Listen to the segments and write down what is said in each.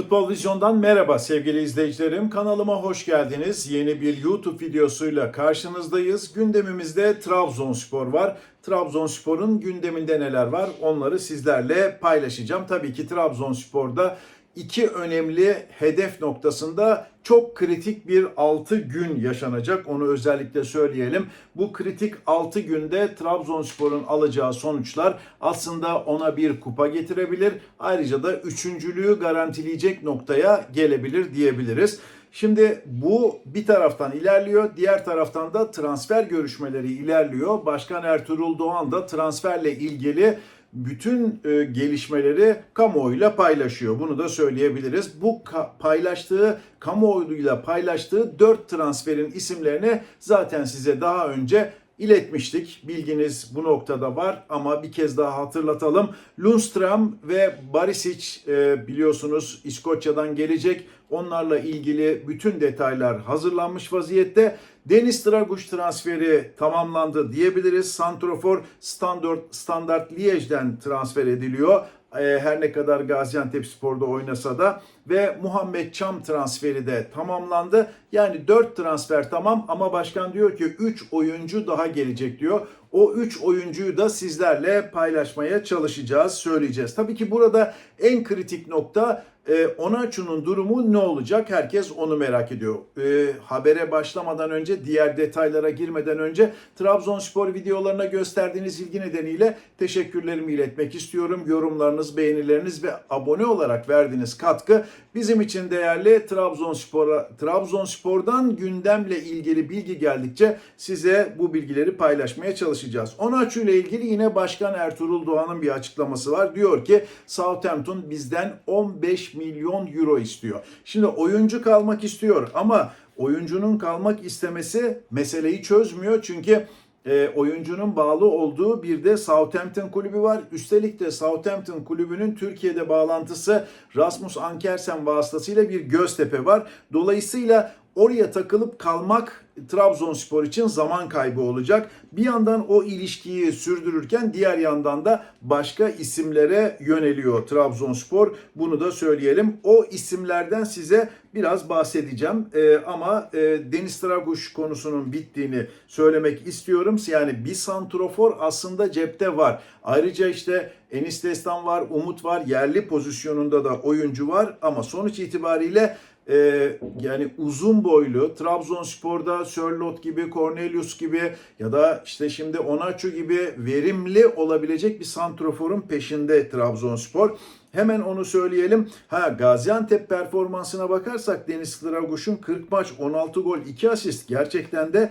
Futbol Vizyon'dan merhaba sevgili izleyicilerim. Kanalıma hoş geldiniz. Yeni bir YouTube videosuyla karşınızdayız. Gündemimizde Trabzonspor var. Trabzonspor'un gündeminde neler var onları sizlerle paylaşacağım. Tabii ki Trabzonspor'da iki önemli hedef noktasında çok kritik bir 6 gün yaşanacak. Onu özellikle söyleyelim. Bu kritik 6 günde Trabzonspor'un alacağı sonuçlar aslında ona bir kupa getirebilir. Ayrıca da üçüncülüğü garantileyecek noktaya gelebilir diyebiliriz. Şimdi bu bir taraftan ilerliyor, diğer taraftan da transfer görüşmeleri ilerliyor. Başkan Ertuğrul Doğan da transferle ilgili bütün e, gelişmeleri kamuoyuyla paylaşıyor. Bunu da söyleyebiliriz. Bu ka- paylaştığı, kamuoyuyla paylaştığı 4 transferin isimlerini zaten size daha önce iletmiştik. Bilginiz bu noktada var ama bir kez daha hatırlatalım. Lundstram ve Barisic e, biliyorsunuz İskoçya'dan gelecek. Onlarla ilgili bütün detaylar hazırlanmış vaziyette. Deniz Draguş transferi tamamlandı diyebiliriz. Santrofor Standard, Standard Liège'den transfer ediliyor. E, Her ne kadar Gaziantep Spor'da oynasa da ve Muhammed Çam transferi de tamamlandı. Yani 4 transfer tamam ama başkan diyor ki 3 oyuncu daha gelecek diyor. O 3 oyuncuyu da sizlerle paylaşmaya çalışacağız, söyleyeceğiz. Tabii ki burada en kritik nokta e, Onaçu'nun durumu ne olacak? Herkes onu merak ediyor. E, habere başlamadan önce, diğer detaylara girmeden önce Trabzonspor videolarına gösterdiğiniz ilgi nedeniyle teşekkürlerimi iletmek istiyorum. Yorumlarınız, beğenileriniz ve abone olarak verdiğiniz katkı bizim için değerli. Trabzonspor'a Trabzonspor'dan gündemle ilgili bilgi geldikçe size bu bilgileri paylaşmaya çalışacağız. Onaçu ile ilgili yine Başkan Ertuğrul Doğan'ın bir açıklaması var. Diyor ki Southampton bizden 15 milyon euro istiyor. Şimdi oyuncu kalmak istiyor ama oyuncunun kalmak istemesi meseleyi çözmüyor. Çünkü e, oyuncunun bağlı olduğu bir de Southampton kulübü var. Üstelik de Southampton kulübünün Türkiye'de bağlantısı Rasmus Ankersen vasıtasıyla bir Göztepe var. Dolayısıyla oraya takılıp kalmak Trabzonspor için zaman kaybı olacak. Bir yandan o ilişkiyi sürdürürken diğer yandan da başka isimlere yöneliyor Trabzonspor. Bunu da söyleyelim. O isimlerden size biraz bahsedeceğim. Ee, ama e, Deniz Draguş konusunun bittiğini söylemek istiyorum. Yani bir santrofor aslında cepte var. Ayrıca işte Enis Destan var, Umut var. Yerli pozisyonunda da oyuncu var. Ama sonuç itibariyle ee, yani uzun boylu Trabzonspor'da Sörlot gibi, Cornelius gibi ya da işte şimdi Onaçu gibi verimli olabilecek bir santroforun peşinde Trabzonspor. Hemen onu söyleyelim. Ha Gaziantep performansına bakarsak Deniz Draguş'un 40 maç 16 gol 2 asist gerçekten de e,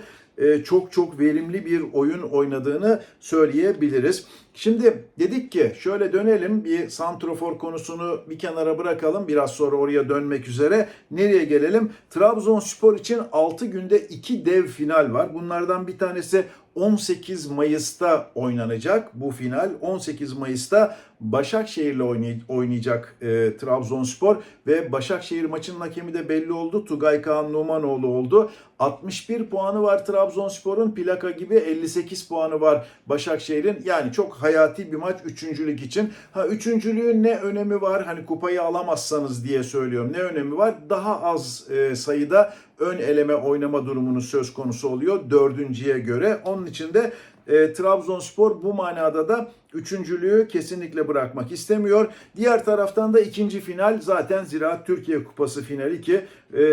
çok çok verimli bir oyun oynadığını söyleyebiliriz. Şimdi dedik ki şöyle dönelim bir santrofor konusunu bir kenara bırakalım. Biraz sonra oraya dönmek üzere. Nereye gelelim? Trabzonspor için 6 günde 2 dev final var. Bunlardan bir tanesi 18 Mayıs'ta oynanacak bu final. 18 Mayıs'ta Başakşehir'le oynay- oynayacak e, Trabzonspor ve Başakşehir maçının hakemi de belli oldu. Tugay Kaan Numanoğlu oldu. 61 puanı var Trabzonspor'un. Plaka gibi 58 puanı var Başakşehir'in. Yani çok hayati bir maç üçüncülük için. Ha üçüncülüğün ne önemi var? Hani kupayı alamazsanız diye söylüyorum. Ne önemi var? Daha az e, sayıda ön eleme oynama durumunun söz konusu oluyor dördüncüye göre. Onun için de e, Trabzonspor bu manada da üçüncülüğü kesinlikle bırakmak istemiyor. Diğer taraftan da ikinci final zaten Ziraat Türkiye Kupası finali ki e,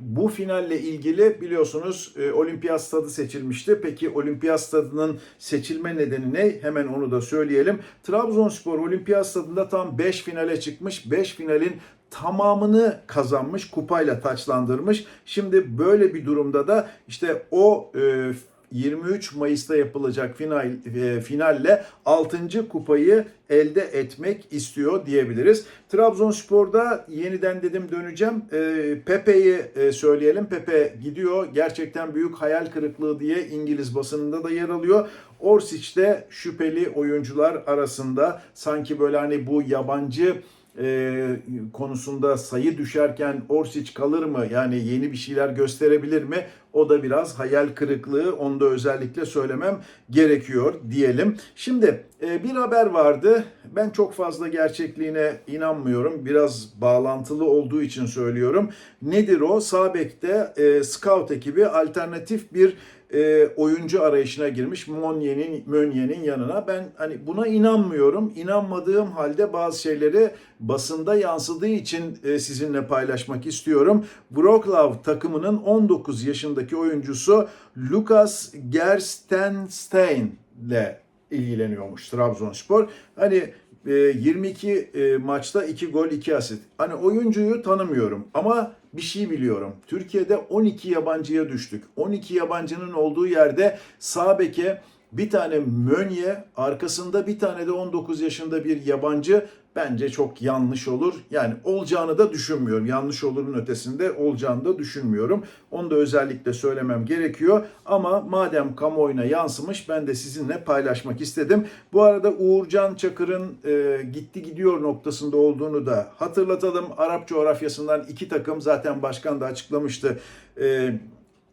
bu finalle ilgili biliyorsunuz e, Olimpiyat Stadı seçilmişti. Peki Olimpiyat Stadı'nın seçilme nedeni ne? Hemen onu da söyleyelim. Trabzonspor Olimpiyat Stadı'nda tam 5 finale çıkmış. 5 finalin tamamını kazanmış, kupayla taçlandırmış. Şimdi böyle bir durumda da işte o e, 23 Mayıs'ta yapılacak final e, finalle 6. kupayı elde etmek istiyor diyebiliriz. Trabzonspor'da yeniden dedim döneceğim. E, Pepe'yi e, söyleyelim. Pepe gidiyor. Gerçekten büyük hayal kırıklığı diye İngiliz basınında da yer alıyor. Orsic de şüpheli oyuncular arasında sanki böyle hani bu yabancı e, konusunda sayı düşerken Orsic kalır mı? Yani yeni bir şeyler gösterebilir mi? O da biraz hayal kırıklığı. Onu da özellikle söylemem gerekiyor diyelim. Şimdi e, bir haber vardı. Ben çok fazla gerçekliğine inanmıyorum. Biraz bağlantılı olduğu için söylüyorum. Nedir o? Sabek'te e, scout ekibi alternatif bir e, oyuncu arayışına girmiş Monye'nin Mönye'nin yanına. Ben hani buna inanmıyorum. İnanmadığım halde bazı şeyleri basında yansıdığı için e, sizinle paylaşmak istiyorum. Wroclaw takımının 19 yaşındaki oyuncusu Lukas Gerstenstein ile ilgileniyormuş Trabzonspor. Hani e, 22 e, maçta 2 gol 2 asist. Hani oyuncuyu tanımıyorum ama bir şey biliyorum. Türkiye'de 12 yabancıya düştük. 12 yabancının olduğu yerde sağ beke bir tane Mönye, arkasında bir tane de 19 yaşında bir yabancı bence çok yanlış olur. Yani olacağını da düşünmüyorum. Yanlış olurun ötesinde olacağını da düşünmüyorum. Onu da özellikle söylemem gerekiyor. Ama madem kamuoyuna yansımış ben de sizinle paylaşmak istedim. Bu arada Uğurcan Çakır'ın e, gitti gidiyor noktasında olduğunu da hatırlatalım. Arap coğrafyasından iki takım zaten başkan da açıklamıştı. E,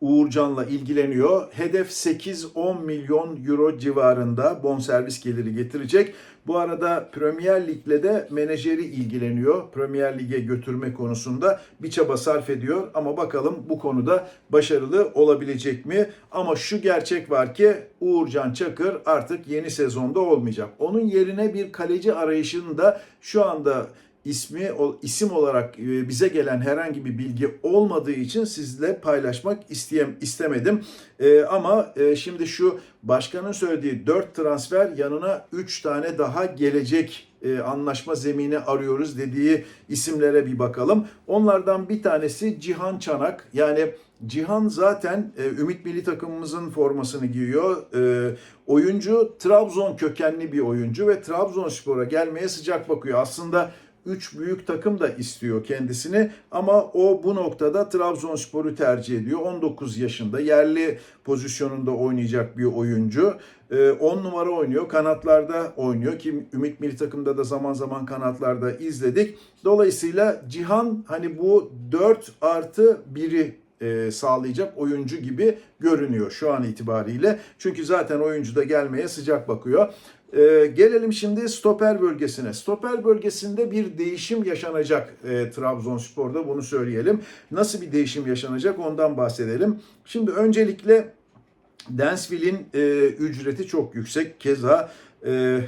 Uğurcan'la ilgileniyor. Hedef 8-10 milyon euro civarında bonservis geliri getirecek. Bu arada Premier Lig'le de menajeri ilgileniyor. Premier Lig'e götürme konusunda bir çaba sarf ediyor. Ama bakalım bu konuda başarılı olabilecek mi? Ama şu gerçek var ki Uğurcan Çakır artık yeni sezonda olmayacak. Onun yerine bir kaleci arayışını da şu anda ismi isim olarak e, bize gelen herhangi bir bilgi olmadığı için sizle paylaşmak isteyem istemedim. Ee, ama e, şimdi şu başkanın söylediği 4 transfer yanına 3 tane daha gelecek e, anlaşma zemini arıyoruz dediği isimlere bir bakalım. Onlardan bir tanesi Cihan Çanak. Yani Cihan zaten e, Ümit Milli takımımızın formasını giyiyor. E, oyuncu Trabzon kökenli bir oyuncu ve Trabzonspor'a gelmeye sıcak bakıyor. Aslında 3 büyük takım da istiyor kendisini ama o bu noktada Trabzonspor'u tercih ediyor. 19 yaşında yerli pozisyonunda oynayacak bir oyuncu. 10 numara oynuyor, kanatlarda oynuyor ki Ümit Milli takımda da zaman zaman kanatlarda izledik. Dolayısıyla Cihan hani bu 4 artı 1'i e, sağlayacak oyuncu gibi görünüyor şu an itibariyle. Çünkü zaten oyuncu da gelmeye sıcak bakıyor. E, gelelim şimdi stoper bölgesine. Stoper bölgesinde bir değişim yaşanacak e, Trabzonspor'da bunu söyleyelim. Nasıl bir değişim yaşanacak ondan bahsedelim. Şimdi öncelikle Dansville'in e, ücreti çok yüksek. Keza e,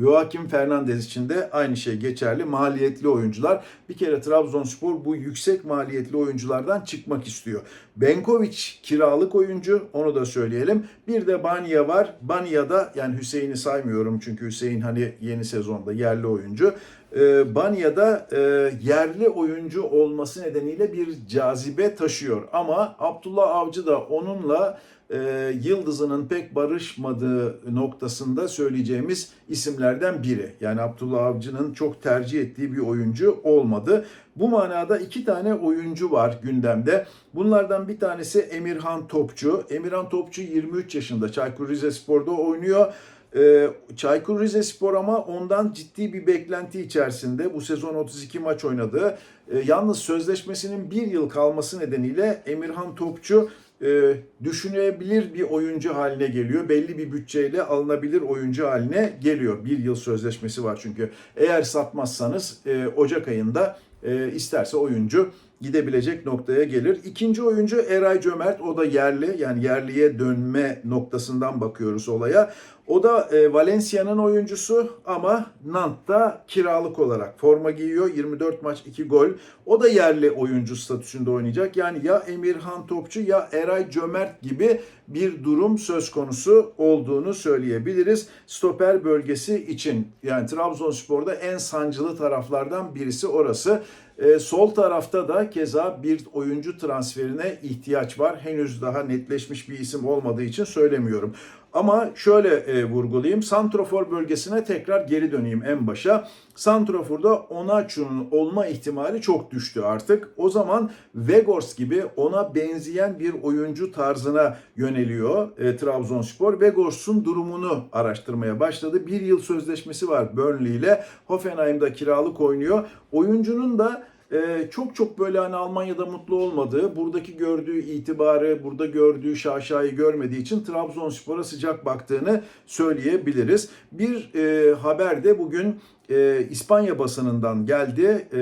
Joaquim Fernandez için de aynı şey geçerli. Maliyetli oyuncular. Bir kere Trabzonspor bu yüksek maliyetli oyunculardan çıkmak istiyor. Benkovic kiralık oyuncu onu da söyleyelim. Bir de Banya var. Banya'da yani Hüseyin'i saymıyorum çünkü Hüseyin hani yeni sezonda yerli oyuncu. Ee, Banya'da e, yerli oyuncu olması nedeniyle bir cazibe taşıyor. Ama Abdullah Avcı da onunla e, yıldızının pek barışmadığı noktasında söyleyeceğimiz isimlerden biri. Yani Abdullah Avcı'nın çok tercih ettiği bir oyuncu olmadı. Bu manada iki tane oyuncu var gündemde. Bunlardan bir tanesi Emirhan Topçu. Emirhan Topçu 23 yaşında Çaykur Rizespor'da oynuyor. Ee, Çaykur Rizespor ama ondan ciddi bir beklenti içerisinde bu sezon 32 maç oynadı. Ee, yalnız sözleşmesinin bir yıl kalması nedeniyle Emirhan Topçu e, düşünebilir bir oyuncu haline geliyor. Belli bir bütçeyle alınabilir oyuncu haline geliyor. Bir yıl sözleşmesi var çünkü. Eğer satmazsanız e, Ocak ayında e, isterse oyuncu gidebilecek noktaya gelir. İkinci oyuncu Eray Cömert. O da yerli yani yerliye dönme noktasından bakıyoruz olaya. O da e, Valencia'nın oyuncusu ama Nant'ta kiralık olarak forma giyiyor. 24 maç 2 gol. O da yerli oyuncu statüsünde oynayacak. Yani ya Emirhan Topçu ya Eray Cömert gibi bir durum söz konusu olduğunu söyleyebiliriz. Stoper bölgesi için yani Trabzonspor'da en sancılı taraflardan birisi orası. E, sol tarafta da keza bir oyuncu transferine ihtiyaç var. Henüz daha netleşmiş bir isim olmadığı için söylemiyorum. Ama şöyle e, vurgulayayım. Santrofor bölgesine tekrar geri döneyim en başa. Santrofor'da Onaçu'nun olma ihtimali çok düştü artık. O zaman Vegors gibi ona benzeyen bir oyuncu tarzına yöneliyor e, Trabzonspor. Vegors'un durumunu araştırmaya başladı. Bir yıl sözleşmesi var Burnley ile. Hoffenheim'da kiralık oynuyor. Oyuncunun da ee, çok çok böyle hani Almanya'da mutlu olmadığı, buradaki gördüğü itibarı, burada gördüğü şaşayı görmediği için Trabzonspor'a sıcak baktığını söyleyebiliriz. Bir e, haber de bugün e, İspanya basınından geldi. E,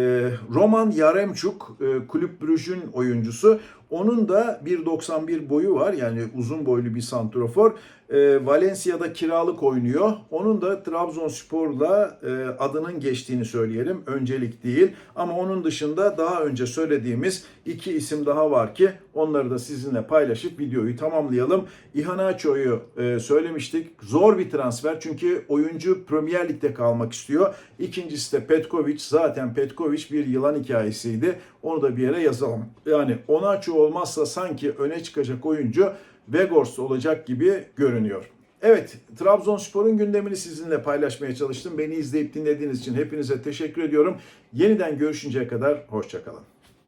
Roman Yaremçuk, e, Kulüp Brugge'ün oyuncusu. Onun da 1.91 boyu var yani uzun boylu bir santrofor. E, Valencia'da kiralık oynuyor. Onun da Trabzonspor'la e, adının geçtiğini söyleyelim. Öncelik değil. Ama onun dışında daha önce söylediğimiz iki isim daha var ki onları da sizinle paylaşıp videoyu tamamlayalım. Ihanacho'yu e, söylemiştik. Zor bir transfer çünkü oyuncu Premier Lig'de kalmak istiyor. İkincisi de Petkovic. Zaten Petkovic bir yılan hikayesiydi. Onu da bir yere yazalım. Yani Onaço olmazsa sanki öne çıkacak oyuncu Vegors olacak gibi görünüyor. Evet, Trabzonspor'un gündemini sizinle paylaşmaya çalıştım. Beni izleyip dinlediğiniz için hepinize teşekkür ediyorum. Yeniden görüşünceye kadar hoşçakalın.